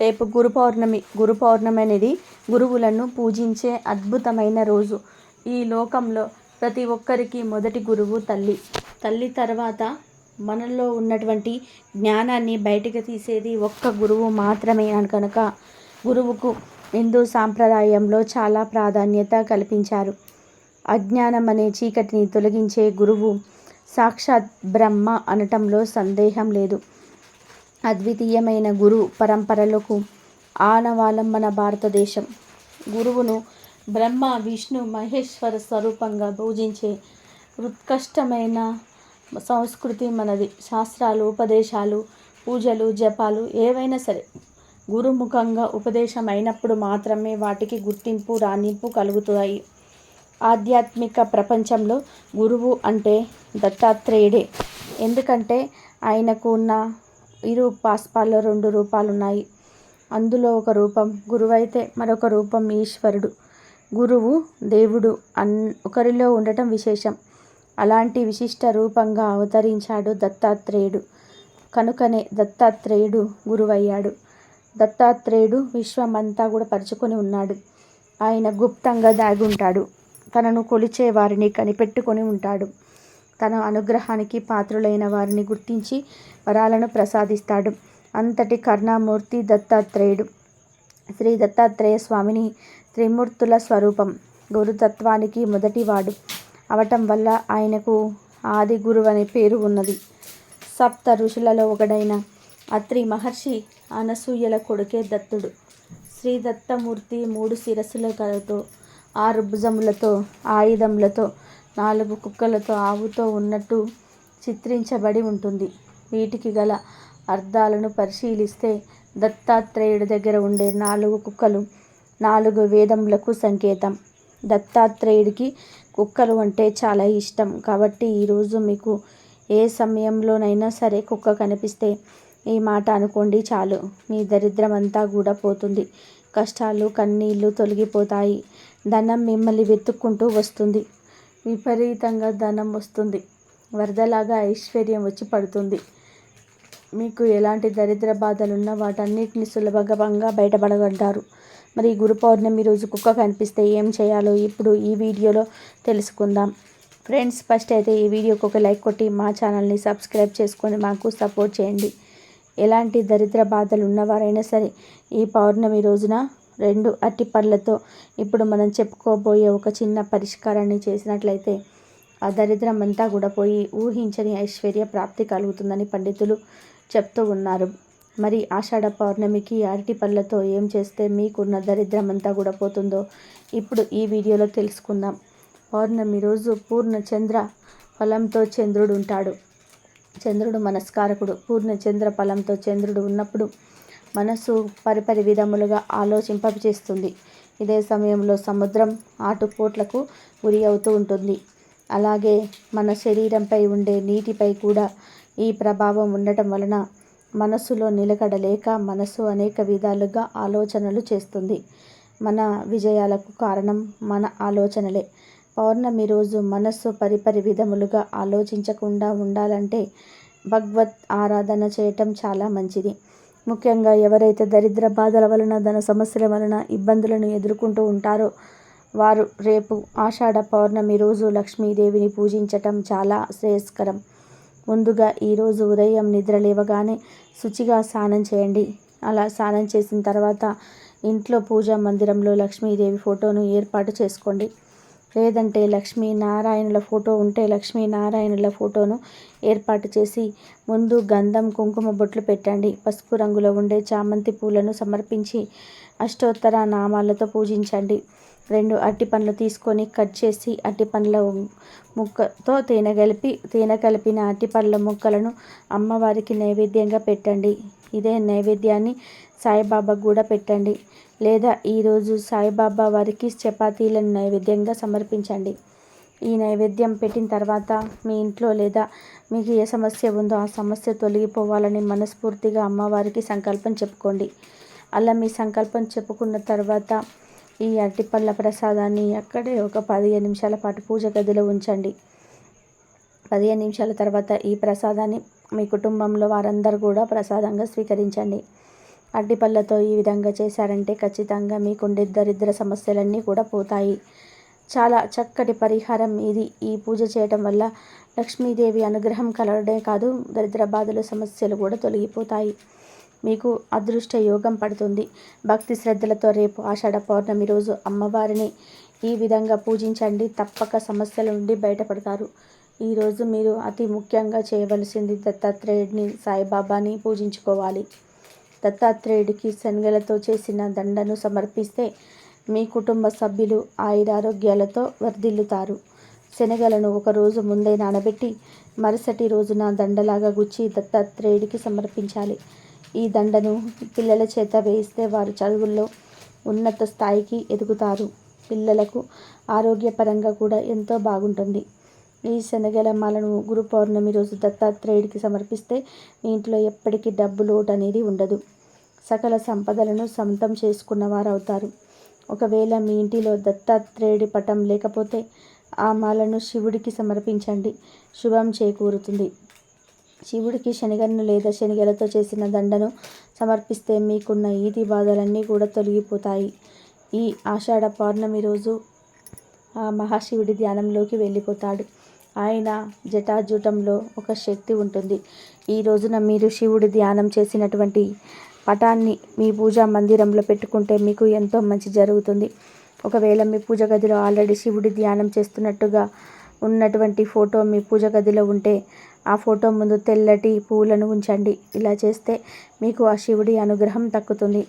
రేపు గురు పౌర్ణమి. గురు పౌర్ణమి అనేది గురువులను పూజించే అద్భుతమైన రోజు. ఈ లోకంలో ప్రతి ఒక్కరికి మొదటి గురువు తల్లి. తల్లి తర్వాత మనలో ఉన్నటువంటి జ్ఞానాన్ని బయటకు తీసేది ఒక్క గురువు మాత్రమే అని కనుక గురువుకు హిందూ సాంప్రదాయంలో చాలా ప్రాధాన్యత కల్పించారు. అజ్ఞానం అనే చీకటిని తొలగించే గురువు సాక్షాత్ బ్రహ్మ అనటంలో సందేహం లేదు. అద్వితీయమైన గురు పరంపరలకు ఆనవాలం మన భారతదేశం. గురువును బ్రహ్మ విష్ణు మహేశ్వర స్వరూపంగా పూజించే ఉత్కష్టమైన సంస్కృతి మనది. శాస్త్రాలు ఉపదేశాలు పూజలు జపాలు ఏవైనా సరే గురుముఖంగా ఉపదేశం అయినప్పుడు మాత్రమే వాటికి గుర్తింపు రాణింపు కలుగుతాయి. ఆధ్యాత్మిక ప్రపంచంలో గురువు అంటే దత్తాత్రేయుడే. ఎందుకంటే ఆయనకు ఉన్న ఇరు పాస్పాల్లో రెండు రూపాలు ఉన్నాయి అందులో ఒక రూపం గురువైతే మరొక రూపం ఈశ్వరుడు. గురువు దేవుడు అన్ ఒకరిలో ఉండటం విశేషం. అలాంటి విశిష్ట రూపంగా అవతరించాడు దత్తాత్రేయుడు. కనుకనే దత్తాత్రేయుడు గురువయ్యాడు. దత్తాత్రేయుడు విశ్వమంతా కూడా పరుచుకొని ఉన్నాడు. ఆయన గుప్తంగా దాగి ఉంటాడు. తనను కొలిచే వారిని కనిపెట్టుకొని ఉంటాడు. తన అనుగ్రహానికి పాత్రులైన వారిని గుర్తించి వరాలను ప్రసాదిస్తాడు. అంతటి కర్ణామూర్తి దత్తాత్రేయుడు. శ్రీ దత్తాత్రేయ స్వామిని త్రిమూర్తుల స్వరూపం గురుతత్వానికి మొదటివాడు. అవటం వల్ల ఆయనకు ఆది గురువు అనే పేరు ఉన్నది. సప్త ఋషులలో ఒకడైన అత్రి మహర్షి అనసూయల కొడుకే దత్తుడు. శ్రీ దత్తమూర్తి మూడు శిరస్సులతో ఆరు భుజములతో ఆయుధములతో నాలుగు కుక్కలతో ఆవుతో ఉన్నట్టు చిత్రించబడి ఉంటుంది. వీటికి గల అర్థాలను పరిశీలిస్తే దత్తాత్రేయుడి దగ్గర ఉండే నాలుగు కుక్కలు నాలుగు వేదములకు సంకేతం. దత్తాత్రేయుడికి కుక్కలు అంటే చాలా ఇష్టం. కాబట్టి ఈరోజు మీకు ఏ సమయంలోనైనా సరే కుక్క కనిపిస్తే ఈ మాట అనుకోండి చాలు. మీ దరిద్రం అంతా కూడా పోతుంది. కష్టాలు కన్నీళ్ళు తొలగిపోతాయి. ధనం మిమ్మల్ని వెతుక్కుంటూ వస్తుంది. విపరీతంగా ధనం వస్తుంది. వరదలాగా ఐశ్వర్యం వచ్చి పడుతుంది. మీకు ఎలాంటి దరిద్ర బాధలున్నా వాటన్నిటిని సులభంగా బయటపడగలుగుతారు మరి గురు పౌర్ణమి రోజు కుక్క కనిపిస్తే ఏం చేయాలో ఇప్పుడు ఈ వీడియోలో తెలుసుకుందాం. ఫ్రెండ్స్ ఫస్ట్ అయితే ఈ వీడియోకి ఒక లైక్ కొట్టి మా ఛానల్ని సబ్స్క్రైబ్ చేసుకొని మాకు సపోర్ట్ చేయండి. ఎలాంటి దరిద్ర బాధలు ఉన్నవారైనా సరే ఈ పౌర్ణమి రోజున రెండు అట్టి పళ్ళతో ఇప్పుడు మనం చెప్పుకోబోయే ఒక చిన్న పరిష్కారాన్ని చేసినట్లయితే ఆ దరిద్రం అంతా కూడా పోయి ఊహించని ఐశ్వర్య ప్రాప్తి కలుగుతుందని పండితులు చెప్తూ ఉన్నారు. మరి ఆషాఢ పౌర్ణమికి అరటి పళ్ళతో ఏం చేస్తే మీకున్న దరిద్రం అంతా కూడా పోతుందో ఇప్పుడు ఈ వీడియోలో తెలుసుకుందాం. పౌర్ణమి రోజు పూర్ణ చంద్ర ఫలంతో చంద్రుడు ఉంటాడు చంద్రుడు మనస్కారకుడు. పూర్ణ చంద్ర ఫలంతో చంద్రుడు ఉన్నప్పుడు మనసు పరిపరి విధములుగా ఆలోచింపచేస్తుంది ఇదే సమయంలో సముద్రం ఆటుపోట్లకు గురి అవుతూ ఉంటుంది. అలాగే మన శరీరంపై ఉండే నీటిపై కూడా ఈ ప్రభావం ఉండటం వలన మనస్సులో నిలకడలేక మనసు అనేక విధాలుగా ఆలోచనలు చేస్తుంది. మన విజయాలకు కారణం మన ఆలోచనలే. పౌర్ణమి రోజు మనస్సు పరిపరి విధములుగా ఆలోచించకుండా ఉండాలంటే భగవత్ ఆరాధన చేయటం చాలా మంచిది. ముఖ్యంగా ఎవరైతే దరిద్ర బాధల వలన ధన సమస్యల వలన ఇబ్బందులను ఎదుర్కొంటూ ఉంటారో వారు రేపు ఆషాఢ పౌర్ణమి రోజు లక్ష్మీదేవిని పూజించటం చాలా శ్రేయస్కరం. ముందుగా ఈరోజు ఉదయం నిద్ర లేవగానే శుచిగా స్నానం చేయండి. అలా స్నానం చేసిన తర్వాత ఇంట్లో పూజా మందిరంలో లక్ష్మీదేవి ఫోటోను ఏర్పాటు చేసుకోండి. లేదంటే లక్ష్మీనారాయణుల ఫోటో ఉంటే లక్ష్మీనారాయణుల ఫోటోను ఏర్పాటు చేసి ముందు గంధం కుంకుమ బొట్లు పెట్టండి. పసుపు రంగులో ఉండే చామంతి పూలను సమర్పించి అష్టోత్తర నామాలతో పూజించండి. రెండు అట్టి పండ్లు తీసుకొని కట్ చేసి అట్టి పండ్ల ముక్కతో తేనె కలిపి తేనె కలిపిన అట్టి పండ్ల ముక్కలను అమ్మవారికి నైవేద్యంగా పెట్టండి. ఇదే నైవేద్యాన్ని సాయిబాబాకు కూడా పెట్టండి. లేదా ఈరోజు సాయిబాబా వారికి చపాతీలను నైవేద్యంగా సమర్పించండి. ఈ నైవేద్యం పెట్టిన తర్వాత మీ ఇంట్లో లేదా మీకు ఏ సమస్య ఉందో ఆ సమస్య తొలగిపోవాలని మనస్ఫూర్తిగా అమ్మవారికి సంకల్పం చెప్పుకోండి. అలా మీ సంకల్పం చెప్పుకున్న తర్వాత ఈ అరటిపళ్ళ ప్రసాదాన్ని అక్కడే ఒక పదిహేను నిమిషాల పాటు పూజ గదిలో ఉంచండి. పదిహేను నిమిషాల తర్వాత ఈ ప్రసాదాన్ని మీ కుటుంబంలో వారందరూ కూడా ప్రసాదంగా స్వీకరించండి. అడ్డిపళ్ళతో ఈ విధంగా చేశారంటే ఖచ్చితంగా మీకుండే దరిద్ర సమస్యలన్నీ కూడా పోతాయి. చాలా చక్కటి పరిహారం ఇది. ఈ పూజ చేయటం వల్ల లక్ష్మీదేవి అనుగ్రహం కలగడే కాదు దరిద్ర బాధలు సమస్యలు కూడా తొలగిపోతాయి. మీకు అదృష్ట యోగం పడుతుంది. భక్తి శ్రద్ధలతో రేపు ఆషాఢ పౌర్ణమి రోజు అమ్మవారిని ఈ విధంగా పూజించండి. తప్పక సమస్యల నుండి బయటపడతారు. ఈరోజు మీరు అతి ముఖ్యంగా చేయవలసింది దత్తాత్రేయుడిని సాయిబాబాని పూజించుకోవాలి. దత్తాత్రేయుడికి శనగలతో చేసిన దండను సమర్పిస్తే మీ కుటుంబ సభ్యులు ఆయురారోగ్యాలతో వర్ధిల్లుతారు. శనగలను ఒకరోజు ముందే నానబెట్టి మరుసటి రోజున దండలాగా గుచ్చి దత్తాత్రేయుడికి సమర్పించాలి. ఈ దండను పిల్లల చేత వేయిస్తే వారు చదువుల్లో ఉన్నత స్థాయికి ఎదుగుతారు. పిల్లలకు ఆరోగ్యపరంగా కూడా ఎంతో బాగుంటుంది. ఈ శనగల మాలను గురు పౌర్ణమి రోజు దత్తాత్రేయుడికి సమర్పిస్తే మీ ఇంట్లో ఎప్పటికీ డబ్బు లోటు అనేది ఉండదు. సకల సంపదలను సొంతం చేసుకున్న వారు అవుతారు ఒకవేళ మీ ఇంటిలో దత్తాత్రేయుడి పటం లేకపోతే ఆ మాలను శివుడికి సమర్పించండి. శుభం చేకూరుతుంది. శివుడికి శనిగలను లేదా శనిగలతో చేసిన దండను సమర్పిస్తే మీకున్న ఈతి బాధలన్నీ కూడా తొలగిపోతాయి. ఈ ఆషాఢ పౌర్ణమి రోజు ఆ మహాశివుడి ధ్యానంలోకి వెళ్ళిపోతాడు. ఆయన జటాజూటంలో ఒక శక్తి ఉంటుంది. ఈ రోజున మీరు శివుడి ధ్యానం చేసినటువంటి పటాన్ని మీ పూజా మందిరంలో పెట్టుకుంటే మీకు ఎంతో మంచి జరుగుతుంది. ఒకవేళ మీ పూజ గదిలో ఆల్రెడీ శివుడి ధ్యానం చేస్తున్నట్టుగా ఉన్నటువంటి ఫోటో మీ పూజ గదిలో ఉంటే ఆ ఫోటో ముందు తెల్లటి పూలను ఉంచండి. ఇలా చేస్తే మీకు ఆ శివుడి అనుగ్రహం తక్కుతుంది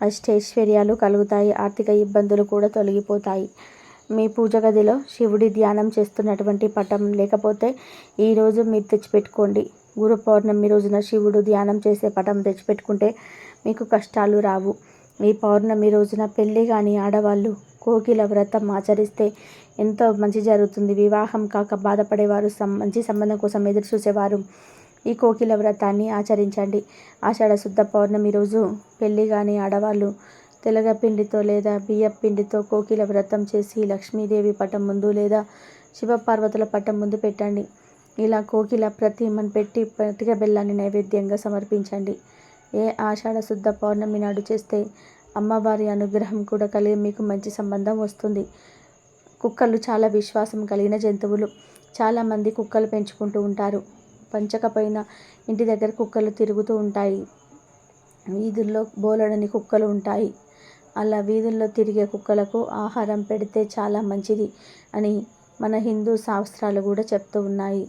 అష్టైశ్వర్యాలు కలుగుతాయి. ఆర్థిక ఇబ్బందులు కూడా తొలగిపోతాయి. మీ పూజ గదిలో శివుడి ధ్యానం చేస్తున్నటువంటి పటం లేకపోతే ఈరోజు మీరు తెచ్చిపెట్టుకోండి. గురు పౌర్ణమి రోజున శివుడు ధ్యానం చేసే పటం తెచ్చిపెట్టుకుంటే మీకు కష్టాలు రావు. ఈ పౌర్ణమి రోజున పెళ్ళి కానీ ఆడవాళ్ళు కోకిల వ్రతం ఆచరిస్తే ఎంతో మంచి జరుగుతుంది. వివాహం కాక బాధపడేవారు సం మంచి సంబంధం కోసం ఎదురు చూసేవారు ఈ కోకిల వ్రతాన్ని ఆచరించండి. ఆషాఢ శుద్ధ పౌర్ణమి రోజు పెళ్ళి కానీ ఆడవాళ్ళు తెలగపిండితో లేదా బియ్యం పిండితో కోకిల వ్రతం చేసి లక్ష్మీదేవి పటం ముందు లేదా శివపార్వతుల పటం ముందు పెట్టండి. ఇలా కోకిల ప్రతిమను పెట్టి పటిక బెల్లాన్ని నైవేద్యంగా సమర్పించండి. ఏ ఆషాఢ శుద్ధ పౌర్ణమి నాడు చేస్తే అమ్మవారి అనుగ్రహం కూడా కలిగి మీకు మంచి సంబంధం వస్తుంది. కుక్కలు చాలా విశ్వాసం కలిగిన జంతువులు. చాలామంది కుక్కలు పెంచుకుంటూ ఉంటారు. పంచకపోయిన ఇంటి దగ్గర కుక్కలు తిరుగుతూ ఉంటాయి. వీధుల్లో బోలడని కుక్కలు ఉంటాయి. అలా వీధుల్లో తిరిగే కుక్కలకు ఆహారం పెడితే చాలా మంచిది అని మన హిందూ శాస్త్రాలు కూడా చెప్తూ ఉన్నాయి.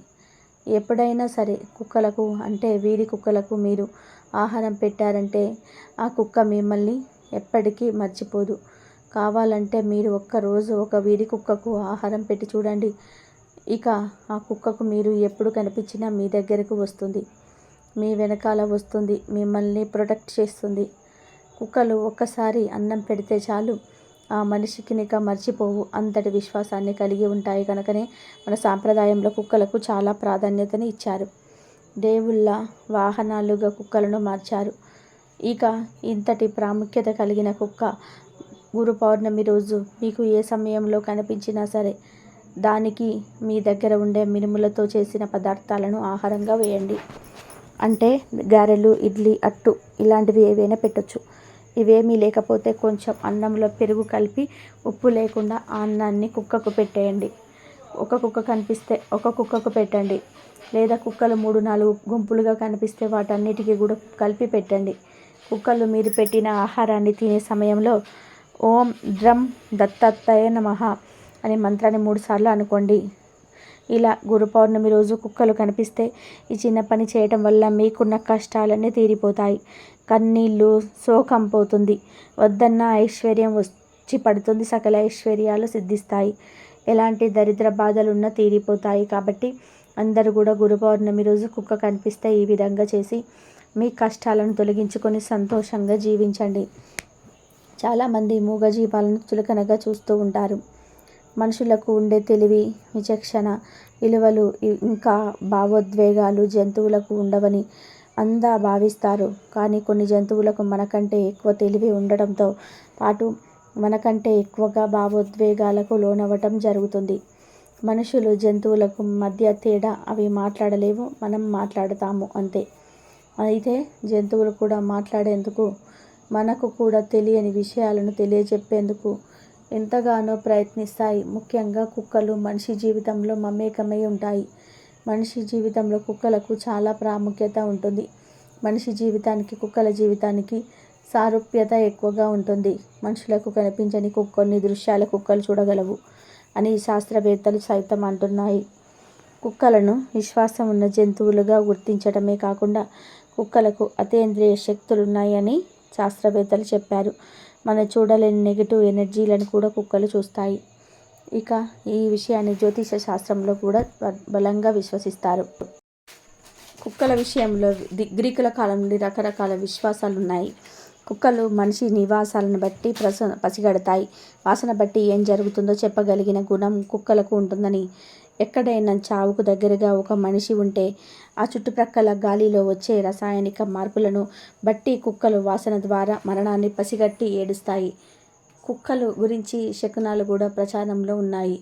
ఎప్పుడైనా సరే కుక్కలకు అంటే వీధి కుక్కలకు మీరు ఆహారం పెట్టారంటే ఆ కుక్క మిమ్మల్ని ఎప్పటికీ మర్చిపోదు. కావాలంటే మీరు ఒక్కరోజు ఒక వీధి కుక్కకు ఆహారం పెట్టి చూడండి. ఇక ఆ కుక్కకు మీరు ఎప్పుడు కనిపించినా మీ దగ్గరకు వస్తుంది. మీ వెనకాల వస్తుంది. మిమ్మల్ని ప్రొటెక్ట్ చేస్తుంది. కుక్కలు ఒక్కసారి అన్నం పెడితే చాలు. ఆ మనిషికి నిక మర్చిపోవు. అంతటి విశ్వాసాన్ని కలిగి ఉంటాయి కనుకనే మన సాంప్రదాయంలో కుక్కలకు చాలా ప్రాధాన్యతని ఇచ్చారు. దేవుళ్ళ వాహనాలుగా కుక్కలను మార్చారు. ఇక ఇంతటి ప్రాముఖ్యత కలిగిన కుక్క గురు పౌర్ణమి రోజు మీకు ఏ సమయంలో కనిపించినా సరే దానికి మీ దగ్గర ఉండే మినుములతో చేసిన పదార్థాలను ఆహారంగా వేయండి. అంటే గారెలు ఇడ్లీ అట్టు ఇలాంటివి ఏవైనా పెట్టచ్చు. ఇవేమీ లేకపోతే కొంచెం అన్నంలో పెరుగు కలిపి ఉప్పు లేకుండా ఆ అన్నాన్ని కుక్కకు పెట్టేయండి. ఒక కుక్క కనిపిస్తే ఒక కుక్కకు పెట్టండి. లేదా కుక్కలు మూడు నాలుగు గుంపులుగా కనిపిస్తే వాటన్నిటికీ కూడా కలిపి పెట్టండి. కుక్కలు మీరు పెట్టిన ఆహారాన్ని తినే సమయంలో ఓం డ్రమ్ దత్తాత్రేయ నమః అనే మంత్రాన్ని మూడుసార్లు అనుకోండి. ఇలా గురు పౌర్ణమి రోజు కుక్కలు కనిపిస్తే ఈ చిన్న పని చేయటం వల్ల మీకున్న కష్టాలన్నీ తీరిపోతాయి. కన్నీళ్ళు శోకం పోతుంది వద్దన్న ఐశ్వర్యం వచ్చి పడుతుంది. సకల ఐశ్వర్యాలు సిద్ధిస్తాయి. ఎలాంటి దరిద్ర బాధలున్నా తీరిపోతాయి కాబట్టి అందరూ కూడా గురు పౌర్ణమి రోజు కుక్క కనిపిస్తే ఈ విధంగా చేసి మీ కష్టాలను తొలగించుకొని సంతోషంగా జీవించండి. చాలామంది మూగజీవాలను చులకనగా చూస్తూ ఉంటారు. మనుషులకు ఉండే తెలివి విచక్షణ విలువలు ఇంకా భావోద్వేగాలు జంతువులకు ఉండవని అందా భావిస్తారు. కానీ కొన్ని జంతువులకు మనకంటే ఎక్కువ తెలివి ఉండడంతో పాటు మనకంటే ఎక్కువగా భావోద్వేగాలకు లోనవ్వటం జరుగుతుంది. మనుషులు జంతువులకు మధ్య తేడా అవి మాట్లాడలేవు మనం మాట్లాడతాము అంతే. అయితే జంతువులు కూడా మాట్లాడేందుకు మనకు కూడా తెలియని విషయాలను తెలియజెప్పేందుకు ఎంతగానో ప్రయత్నిస్తాయి. ముఖ్యంగా కుక్కలు మనిషి జీవితంలో మమేకమై ఉంటాయి. మనిషి జీవితంలో కుక్కలకు చాలా ప్రాముఖ్యత ఉంటుంది. మనిషి జీవితానికి కుక్కల జీవితానికి సారూప్యత ఎక్కువగా ఉంటుంది. మనుషులకు కనిపించని కొన్ని దృశ్యాలు కుక్కలు చూడగలవు అని శాస్త్రవేత్తలు సైతం అంటున్నాయి. కుక్కలను విశ్వాసం ఉన్న జంతువులుగా గుర్తించడమే కాకుండా కుక్కలకు అతేంద్రియ శక్తులు ఉన్నాయని శాస్త్రవేత్తలు చెప్పారు. మనం చూడలేని నెగిటివ్ ఎనర్జీలను కూడా కుక్కలు చూస్తాయి. ఇక ఈ విషయాన్ని జ్యోతిష శాస్త్రంలో కూడా బలంగా విశ్వసిస్తారు. కుక్కల విషయంలో గ్రీకుల కాలం నుండి రకరకాల విశ్వాసాలు ఉన్నాయి కుక్కలు మనిషి నివాసాలను బట్టి ప్రస పసిగడతాయి. వాసన బట్టి ఏం జరుగుతుందో చెప్పగలిగిన గుణం కుక్కలకు ఉంటుందని. ఎక్కడైనా చావుకు దగ్గరగా ఒక మనిషి ఉంటే ఆ చుట్టుప్రక్కల గాలిలో వచ్చే రసాయనిక మార్పులను బట్టి కుక్కలు వాసన ద్వారా మరణాన్ని పసిగట్టి ఏడుస్తాయి. కుక్కలు గురించి శకునాలు కూడా ప్రచారంలో ఉన్నాయి.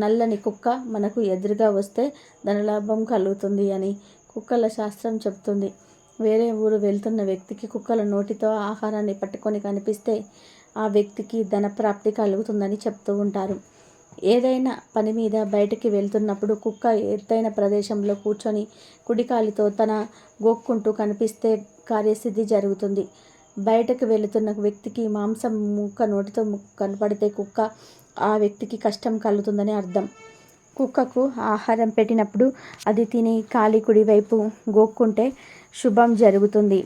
నల్లని కుక్క మనకు ఎదురుగా వస్తే ధనలాభం కలుగుతుంది అని కుక్కల శాస్త్రం చెప్తుంది వేరే ఊరు వెళ్తున్న వ్యక్తికి కుక్కల నోటితో ఆహారాన్ని పట్టుకొని కనిపిస్తే ఆ వ్యక్తికి ధనప్రాప్తి కలుగుతుందని చెప్తూ ఉంటారు. ఏదైనా పని మీద బయటికి వెళ్తున్నప్పుడు కుక్క ఎత్తైన ప్రదేశంలో కూర్చొని కుడికాలితో తన గోక్కుంటూ కనిపిస్తే కార్యసిద్ధి జరుగుతుంది. బయటకు వెళుతున్న వ్యక్తికి మాంసం ముక్క నోటితో కనపడితే కుక్క ఆ వ్యక్తికి కష్టం కలుగుతుందని అర్థం. కుక్కకు ఆహారం పెట్టినప్పుడు అది తిని కాలి కుడివైపు గోక్కుంటే శుభం జరుగుతుంది.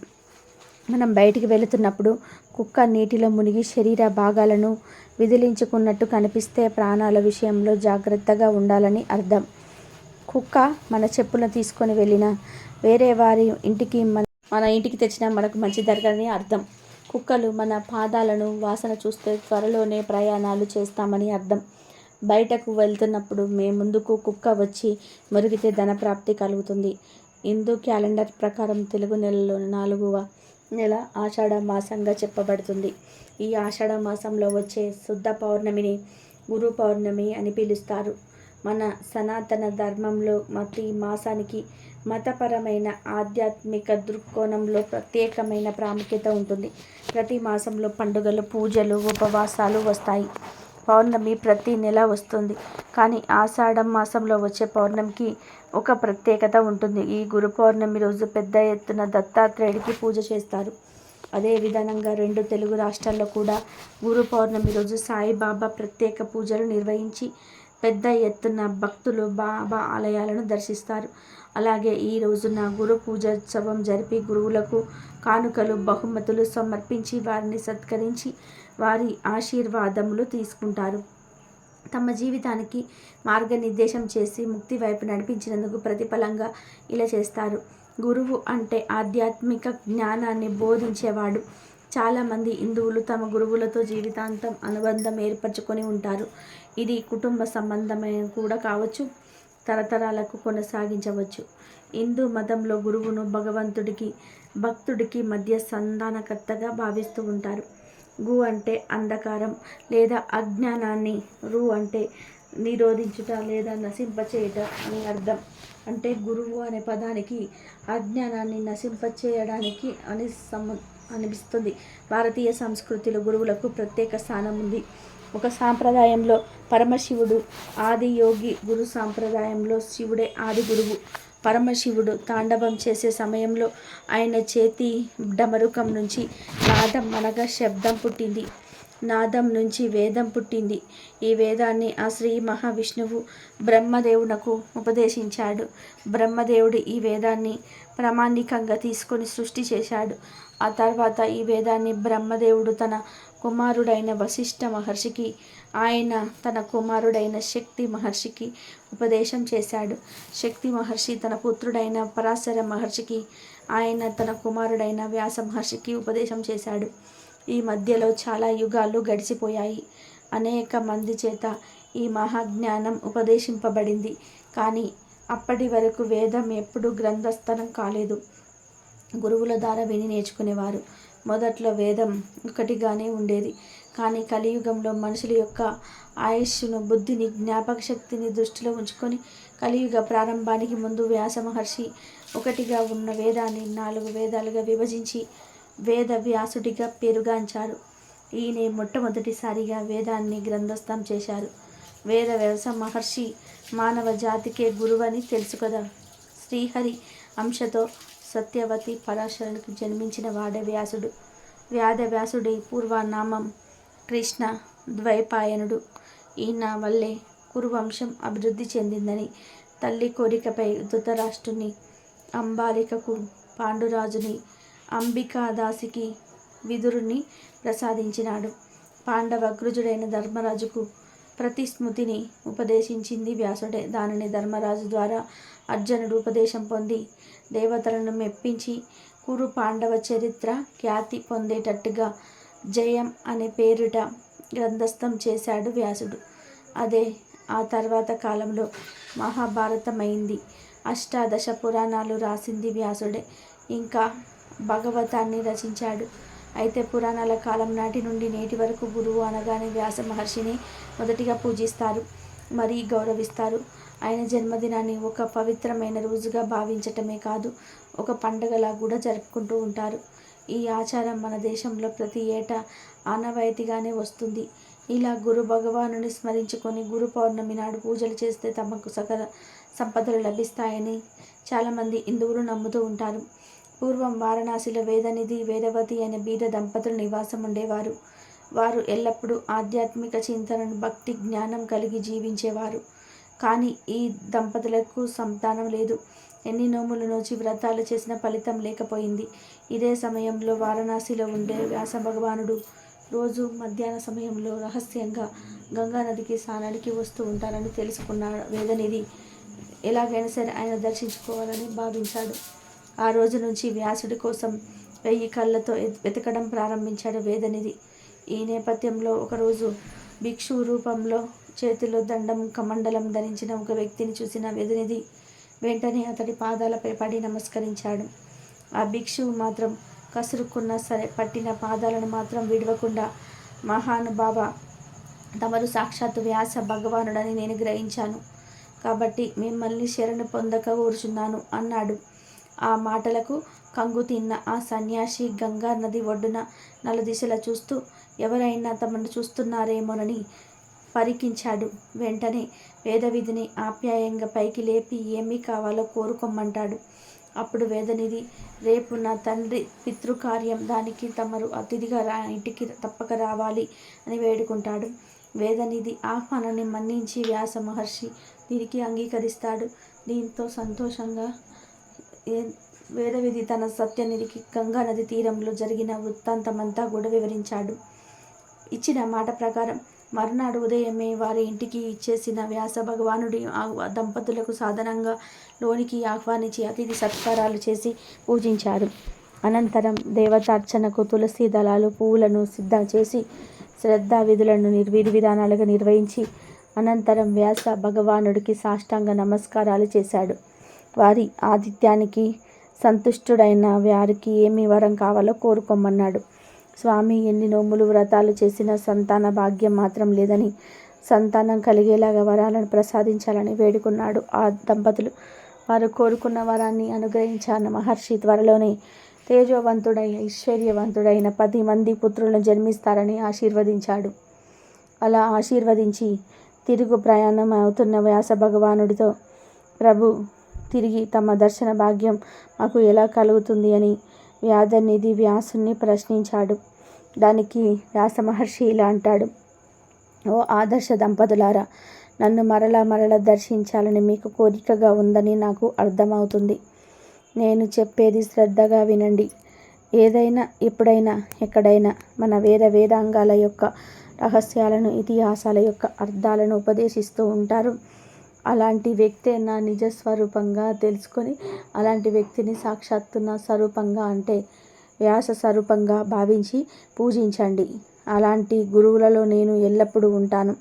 మనం బయటికి వెళుతున్నప్పుడు కుక్క నీటిలో మునిగి శరీర భాగాలను విదిలించుకున్నట్టు కనిపిస్తే ప్రాణాల విషయంలో జాగ్రత్తగా ఉండాలని అర్థం. కుక్క మన చెప్పులను తీసుకొని వెళ్ళిన వేరే వారి ఇంటికి మన మన ఇంటికి తెచ్చినా మనకు మంచి జరగని అర్థం. కుక్కలు మన పాదాలను వాసన చూస్తే త్వరలోనే ప్రయాణాలు చేస్తామని అర్థం. బయటకు వెళ్తున్నప్పుడు మే ముందుకు కుక్క వచ్చి మురిగితే ధనప్రాప్తి కలుగుతుంది. హిందూ క్యాలెండర్ ప్రకారం తెలుగు నెలలో నాలుగవ నెల ఆషాఢ మాసంగా చెప్పబడుతుంది. ఈ ఆషాఢ మాసంలో వచ్చే శుద్ధ పౌర్ణమిని గురు పౌర్ణమి అని పిలుస్తారు. మన సనాతన ధర్మంలో మతి మాసానికి మతపరమైన ఆధ్యాత్మిక దృక్కోణంలో ప్రత్యేకమైన ప్రాముఖ్యత ఉంటుంది. ప్రతి మాసంలో పండుగలు పూజలు ఉపవాసాలు వస్తాయి. పౌర్ణమి ప్రతి నెల వస్తుంది. కానీ ఆషాఢం మాసంలో వచ్చే పౌర్ణమికి ఒక ప్రత్యేకత ఉంటుంది. ఈ గురు పౌర్ణమి రోజు పెద్ద ఎత్తున దత్తాత్రేయుడికి పూజ చేస్తారు. అదే విధానంగా రెండు తెలుగు రాష్ట్రాల్లో కూడా గురు పౌర్ణమి రోజు సాయిబాబా ప్రత్యేక పూజలు నిర్వహించి పెద్ద ఎత్తున భక్తులు బాబా ఆలయాలను దర్శిస్తారు. అలాగే ఈ రోజున గురు పూజోత్సవం జరిపి గురువులకు కానుకలు బహుమతులు సమర్పించి వారిని సత్కరించి వారి ఆశీర్వాదములు తీసుకుంటారు. తమ జీవితానికి మార్గనిర్దేశం చేసి ముక్తి వైపు నడిపించినందుకు ప్రతిఫలంగా ఇలా చేస్తారు. గురువు అంటే ఆధ్యాత్మిక జ్ఞానాన్ని బోధించేవాడు. చాలామంది హిందువులు తమ గురువులతో జీవితాంతం అనుబంధం ఏర్పరచుకొని ఉంటారు. ఇది కుటుంబ సంబంధమైన కూడా కావచ్చు. తరతరాలకు కొనసాగించవచ్చు. హిందూ మతంలో గురువును భగవంతుడికి భక్తుడికి మధ్య సంధానకర్తగా భావిస్తూ ఉంటారు. గు అంటే అంధకారం లేదా అజ్ఞానాన్ని రు అంటే నిరోధించుట లేదా నశింపచేయట అని అర్థం. అంటే గురువు అనే పదానికి అజ్ఞానాన్ని నశింపచేయడానికి అని సమ అనిపిస్తుంది. భారతీయ సంస్కృతిలో గురువులకు ప్రత్యేక స్థానం ఉంది. ఒక సాంప్రదాయంలో పరమశివుడు ఆది యోగి గురు సాంప్రదాయంలో శివుడే ఆది గురువు. పరమశివుడు తాండవం చేసే సమయంలో ఆయన చేతి డమరుకం నుంచి నాదం అనగా శబ్దం పుట్టింది. నాదం నుంచి వేదం పుట్టింది. ఈ వేదాన్ని ఆ శ్రీ మహావిష్ణువు బ్రహ్మదేవునకు ఉపదేశించాడు. బ్రహ్మదేవుడు ఈ వేదాన్ని ప్రామాణికంగా తీసుకొని సృష్టి చేశాడు. ఆ తర్వాత ఈ వేదాన్ని బ్రహ్మదేవుడు తన కుమారుడైన వశిష్ఠ మహర్షికి ఆయన తన కుమారుడైన శక్తి మహర్షికి ఉపదేశం చేశాడు. శక్తి మహర్షి తన పుత్రుడైన పరాశర మహర్షికి ఆయన తన కుమారుడైన వ్యాస మహర్షికి ఉపదేశం చేశాడు. ఈ మధ్యలో చాలా యుగాలు గడిచిపోయాయి. అనేక మంది చేత ఈ మహాజ్ఞానం ఉపదేశింపబడింది. కానీ అప్పటి వరకు వేదం ఎప్పుడు గ్రంథస్థనం కాలేదు. గురువుల ద్వారా విని నేర్చుకునేవారు. మొదట్లో వేదం ఒకటిగానే ఉండేది. కానీ కలియుగంలో మనుషుల యొక్క ఆయుష్ను బుద్ధిని జ్ఞాపక శక్తిని దృష్టిలో ఉంచుకొని కలియుగ ప్రారంభానికి ముందు వ్యాస మహర్షి ఒకటిగా ఉన్న వేదాన్ని నాలుగు వేదాలుగా విభజించి వేద వ్యాసుడిగా పేరుగాంచారు. ఈయన మొట్టమొదటిసారిగా వేదాన్ని గ్రంథస్థం చేశారు. వేద వ్యవస మహర్షి మానవ జాతికే గురువని తెలుసు కదా. శ్రీహరి అంశతో సత్యవతి పరాశరునికి జన్మించిన వాడే వ్యాసుడు పూర్వనామం కృష్ణ ద్వైపాయనుడు. ఈయన వల్లే కురువంశం అభివృద్ధి చెందిందని తల్లి కోరికపై ధృతరాష్ట్రుని అంబాలికకు పాండురాజుని అంబికాదాసికి విదురుని ప్రసాదించినాడు. పాండవగ్రుజుడైన ధర్మరాజుకు ప్రతిస్మృతిని ఉపదేశించింది వ్యాసుడే. దానిని ధర్మరాజు ద్వారా అర్జునుడు ఉపదేశం పొంది దేవతలను మెప్పించి కురు పాండవ చరిత్ర ఖ్యాతి పొందేటట్టుగా జయం అనే పేరిట గ్రంథస్థం చేశాడు వ్యాసుడు. అదే ఆ తర్వాత కాలంలో మహాభారతమైంది. అష్టాదశ పురాణాలు రాసింది వ్యాసుడే. ఇంకా భగవతాన్ని రచించాడు. అయితే పురాణాల కాలం నాటి నుండి నేటి వరకు గురువు అనగానే వ్యాస మహర్షిని మొదటిగా పూజిస్తారు. మరీ గౌరవిస్తారు. ఆయన జన్మదినాన్ని ఒక పవిత్రమైన రోజుగా భావించటమే కాదు ఒక పండగలా కూడా జరుపుకుంటూ ఉంటారు. ఈ ఆచారం మన దేశంలో ప్రతి ఏటా ఆనవాయితీగానే వస్తుంది. ఇలా గురు భగవానుని స్మరించుకొని గురు పౌర్ణమి నాడు పూజలు చేస్తే తమకు సకల సంపదలు లభిస్తాయని చాలామంది హిందువులు నమ్ముతూ ఉంటారు. పూర్వం వారణాసిలో వేదనిధి వేదవతి అనే బీద దంపతులు నివాసం ఉండేవారు. వారు ఎల్లప్పుడూ ఆధ్యాత్మిక చింతనను భక్తి జ్ఞానం కలిగి జీవించేవారు. కానీ ఈ దంపతులకు సంతానం లేదు. ఎన్ని నోములు నోచి వ్రతాలు చేసిన ఫలితం లేకపోయింది. ఇదే సమయంలో వారణాసిలో ఉండే వ్యాస భగవానుడు రోజు మధ్యాహ్న సమయంలో రహస్యంగా గంగా నదికి స్నానానికి వస్తూ ఉంటారని తెలుసుకున్నాడు వేదనిధి ఎలాగైనా సరే ఆయన దర్శించుకోవాలని భావించాడు. ఆ రోజు నుంచి వ్యాసుడి కోసం వెయ్యి కళ్ళతో వెతకడం ప్రారంభించాడు వేదనిధి. ఈ నేపథ్యంలో ఒకరోజు భిక్షు రూపంలో చేతిలో దండం కమండలం ధరించిన ఒక వ్యక్తిని చూసిన వేదనిధి వెంటనే అతడి పాదాలపై పడి నమస్కరించాడు. ఆ భిక్షువు మాత్రం కసురుకున్నా సరే పట్టిన పాదాలను మాత్రం విడవకుండా మహానుభావ తమరు సాక్షాత్తు వ్యాస భగవానుడని నేను గ్రహించాను. కాబట్టి మిమ్మల్ని శరణు పొందక ఊరుచున్నాను అన్నాడు. ఆ మాటలకు కంగు తిన్న ఆ సన్యాసి గంగా నది ఒడ్డున నలుదిశలా చూస్తూ ఎవరైనా తమను చూస్తున్నారేమోనని పరికించాడు. వెంటనే వేదవిధిని ఆప్యాయంగా పైకి లేపి ఏమీ కావాలో కోరుకోమంటాడు. అప్పుడు వేదనిధి రేపు నా తండ్రి పితృకార్యం దానికి తమరు అతిథిగా రా ఇంటికి తప్పక రావాలి అని వేడుకుంటాడు. వేదనిధి ఆహ్వానాన్ని మన్నించి వ్యాస మహర్షి దీనికి అంగీకరిస్తాడు. దీంతో సంతోషంగా వేదవిధి తన సత్యనిధికి గంగా నది తీరంలో జరిగిన వృత్తాంతమంతా కూడా వివరించాడు. ఇచ్చిన మాట ప్రకారం మర్నాడు ఉదయమే వారి ఇంటికి ఇచ్చేసిన వ్యాస భగవానుడి దంపతులకు సాధనంగా లోనికి ఆహ్వానించి అతిథి సత్కారాలు చేసి పూజించారు. అనంతరం దేవతార్చనకు తులసి దళాలు పువ్వులను సిద్ధం చేసి శ్రద్ధా విధులను నిర్విధి విధానాలుగా నిర్వహించి అనంతరం వ్యాస భగవానుడికి సాష్టాంగ నమస్కారాలు చేశాడు. వారి ఆతిథ్యానికి సంతుష్టుడైన వారికి ఏమి వరం కావాలో కోరుకోమన్నాడు. స్వామి ఎన్ని నోములు వ్రతాలు చేసిన సంతాన భాగ్యం మాత్రం లేదని సంతానం కలిగేలాగా వరాలను ప్రసాదించాలని వేడుకున్నాడు ఆ దంపతులు. వారు కోరుకున్న వరాన్ని అనుగ్రహించాన మహర్షి త్వరలోనే తేజోవంతుడై ఐశ్వర్యవంతుడైన పది మంది పుత్రులను జన్మిస్తారని ఆశీర్వదించాడు. అలా ఆశీర్వదించి తిరుగు ప్రయాణం అవుతున్న వ్యాస భగవానుడితో ప్రభు తిరిగి తమ దర్శన భాగ్యం మాకు ఎలా కలుగుతుంది అని వ్యాధనిధి వ్యాసుని ప్రశ్నించాడు. దానికి వ్యాస మహర్షి ఇలా అంటాడు. ఓ ఆదర్శ దంపతులారా నన్ను మరలా మరలా దర్శించాలని మీకు కోరికగా ఉందని నాకు అర్థమవుతుంది. నేను చెప్పేది శ్రద్ధగా వినండి. ఏదైనా ఎప్పుడైనా ఎక్కడైనా మన వేద వేదాంగాల యొక్క రహస్యాలను ఇతిహాసాల యొక్క అర్థాలను ఉపదేశిస్తూ ఉంటారు. అలాంటి వ్యక్తే నా నిజ స్వరూపంగా తెలుసుకొని అలాంటి వ్యక్తిని సాక్షాత్తు నా స్వరూపంగా అంటే వ్యాస స్వరూపంగా భావించి పూజించండి. అలాంటి గురువులలో నేను ఎల్లప్పుడూ ఉంటాను.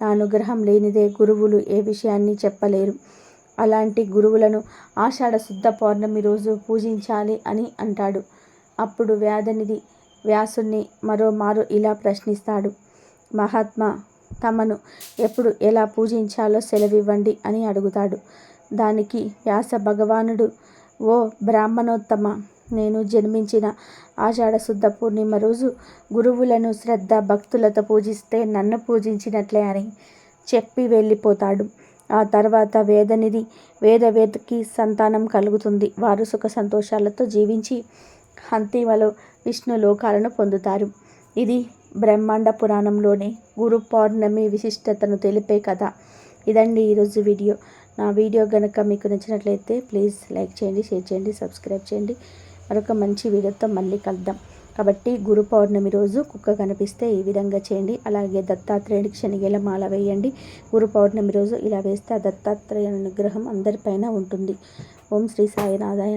నా అనుగ్రహం లేనిదే గురువులు ఏ విషయాన్ని చెప్పలేరు. అలాంటి గురువులను ఆషాఢ శుద్ధ పౌర్ణమి రోజు పూజించాలి అని అంటాడు. అప్పుడు వ్యాధనిధి వ్యాసుని మరోమారు ఇలా ప్రశ్నిస్తాడు. మహాత్మా తమను ఎప్పుడు ఎలా పూజించాలో సెలవివ్వండి అని అడుగుతాడు. దానికి వ్యాస భగవానుడు ఓ బ్రాహ్మణోత్తమ నేను జన్మించిన ఆషాఢ శుద్ధ పూర్ణిమ రోజు గురువులను శ్రద్ధ భక్తులతో పూజిస్తే నన్ను పూజించినట్లే అని చెప్పి వెళ్ళిపోతాడు. ఆ తర్వాత వేదనిధి వేదవేదకి సంతానం కలుగుతుంది. వారు సుఖ సంతోషాలతో జీవించి అంతిమలో విష్ణు లోకాలను పొందుతారు. ఇది బ్రహ్మాండ పురాణంలోని గురు పౌర్ణమి విశిష్టతను తెలిపే కథ. ఇదండి ఈరోజు వీడియో. నా వీడియో కనుక మీకు నచ్చినట్లయితే ప్లీజ్ లైక్ చేయండి షేర్ చేయండి సబ్స్క్రైబ్ చేయండి. మరొక మంచి వీడియోతో మళ్ళీ కలుద్దాం. కాబట్టి గురు పౌర్ణమి రోజు కుక్క కనిపిస్తే ఈ విధంగా చేయండి. అలాగే దత్తాత్రేయుడికి శనిగేల మాల వేయండి. గురు పౌర్ణమి రోజు ఇలా వేస్తే ఆ దత్తాత్రేయ అనుగ్రహం అందరిపైన ఉంటుంది. ఓం శ్రీ సాయినాథాయ